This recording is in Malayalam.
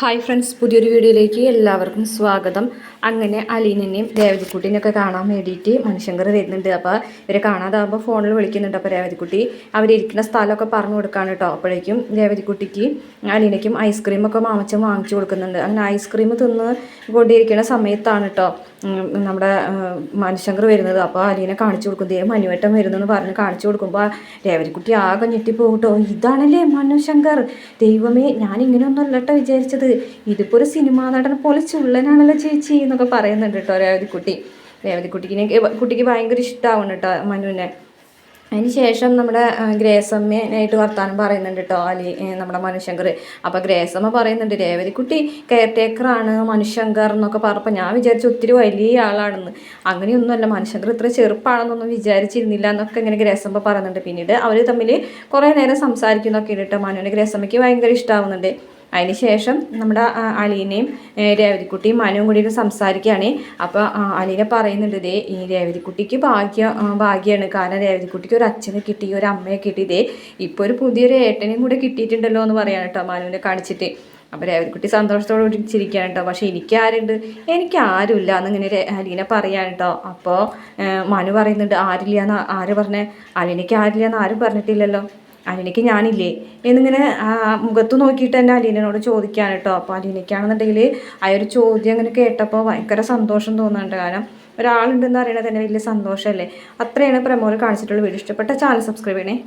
ഹായ് ഫ്രണ്ട്സ് പുതിയൊരു വീഡിയോയിലേക്ക് എല്ലാവർക്കും സ്വാഗതം. അങ്ങനെ അലീനെയും രേവതിക്കുട്ടീനെയൊക്കെ കാണാൻ വേണ്ടിയിട്ട് മനുഷ്യങ്കർ വരുന്നുണ്ട്. അപ്പോൾ ഇവരെ കാണാതാകുമ്പോൾ ഫോണിൽ വിളിക്കുന്നുണ്ട്. അപ്പോൾ രേവതിക്കുട്ടി അവരിരിക്കുന്ന സ്ഥലമൊക്കെ പറഞ്ഞു കൊടുക്കാണ് കേട്ടോ. അപ്പോഴേക്കും രേവതിക്കുട്ടിക്ക് അലീനയ്ക്കും ഐസ്ക്രീമൊക്കെ മാമച്ചൻ വാങ്ങിച്ചു കൊടുക്കുന്നുണ്ട്. അങ്ങനെ ഐസ്ക്രീം തിന്ന് കൊണ്ടിരിക്കുന്ന സമയത്താണ് കേട്ടോ നമ്മുടെ മനുശങ്കർ വരുന്നത്. അപ്പോൾ അലീനെ കാണിച്ചു കൊടുക്കും. ദേ മനുവേട്ടൻ വരുന്നെന്ന് പറഞ്ഞ് കാണിച്ചു കൊടുക്കുമ്പോൾ രേവതിക്കുട്ടി ആകെ ഞെട്ടിപ്പോകട്ടോ ഇതാണല്ലേ മനുശങ്കർ? ദൈവമേ ഞാൻ ഇങ്ങനെയൊന്നും അല്ലട്ടോ വിചാരിച്ചത്. ഇതിപ്പോൾ ഒരു സിനിമാ നടൻ പോലെ ചുള്ളനാണല്ലോ ചേച്ചി എന്നൊക്കെ പറയുന്നുണ്ട് കേട്ടോ രേവതിക്കുട്ടി. രേവതിക്കുട്ടിക്ക് കുട്ടിക്ക് ഭയങ്കര ഇഷ്ടമാവുന്നു കേട്ടോ മനുവിനെ. അതിന് ശേഷം നമ്മുടെ ഗ്രേസമ്മയായിട്ട് വർത്താനം പറയുന്നുണ്ട് കേട്ടോ അലി നമ്മുടെ മനുശങ്കർ. അപ്പോൾ ഗ്രേസമ്മ പറയുന്നുണ്ട് രേവതിക്കുട്ടി കെയർ ടേക്കറാണ് മനുശങ്കർ എന്നൊക്കെ പറഞ്ഞപ്പോൾ ഞാൻ വിചാരിച്ചു ഒത്തിരി വലിയ ആളാണെന്ന്. അങ്ങനെയൊന്നുമല്ല മനുശങ്കർ ഇത്ര ചെറുപ്പാണെന്നൊന്നും വിചാരിച്ചിരുന്നില്ല എന്നൊക്കെ ഇങ്ങനെ ഗ്രേസമ്മ പറയുന്നുണ്ട്. പിന്നീട് അവർ തമ്മിൽ കുറേ നേരം സംസാരിക്കുന്നൊക്കെ ഉണ്ട് കേട്ടോ മനുവിന് ഗ്രേസമ്മയ്ക്ക് ഭയങ്കര ഇഷ്ടമാവുന്നുണ്ട് അതിന് ശേഷം നമ്മുടെ അലീനയും രേവതിക്കുട്ടിയും മനുവും കൂടി സംസാരിക്കുകയാണ്. അപ്പോൾ അലീന പറയുന്നുണ്ട് ഇതേ ഈ രേവതിക്കുട്ടിക്ക് ഭാഗ്യ ഭാഗ്യമാണ് കാരണം രേവതിക്കുട്ടിക്ക് ഒരു അച്ഛനെ കിട്ടി ഒരു അമ്മയെ കിട്ടി. ഇപ്പോൾ ഒരു പുതിയൊരു ഏട്ടനെയും കൂടെ കിട്ടിയിട്ടുണ്ടല്ലോ എന്ന് പറയാൻ കേട്ടോ മനുവിനെ കാണിച്ചിട്ട്. അപ്പോൾ രേവതിക്കുട്ടി സന്തോഷത്തോടെ ചിരിക്കുകയാണ് കേട്ടോ പക്ഷേ എനിക്ക് ആരുണ്ട്? എനിക്ക് ആരുമില്ല എന്നിങ്ങനെ അലീന പറയാണ് കേട്ടോ അപ്പോൾ മനു പറയുന്നുണ്ട് ആരില്ല എന്ന് ആര് പറഞ്ഞേ? അലീനയ്ക്ക് ആരില്ല എന്ന് ആരും പറഞ്ഞിട്ടില്ലല്ലോ. അലീനയ്ക്ക് ഞാനില്ലേ? എന്നിങ്ങനെ മുഖത്ത് നോക്കിയിട്ട് തന്നെ അലീനോട് ചോദിക്കുകയാണ് കേട്ടോ. അപ്പോൾ അലീനയ്ക്കാണെന്നുണ്ടെങ്കിൽ ആ ഒരു ചോദ്യം അങ്ങനെ കേട്ടപ്പോൾ ഭയങ്കര സന്തോഷം തോന്നുന്നുണ്ട് കാരണം ഒരാളുണ്ടെന്ന് അറിയണത് തന്നെ വലിയ സന്തോഷമല്ലേ അത്രയാണ് പ്രമോൾ കാണിച്ചിട്ടുള്ള വീഡിയോ. ഇഷ്ടപ്പെട്ട ചാനൽ സബ്സ്ക്രൈബ് ചെയ്യണേ.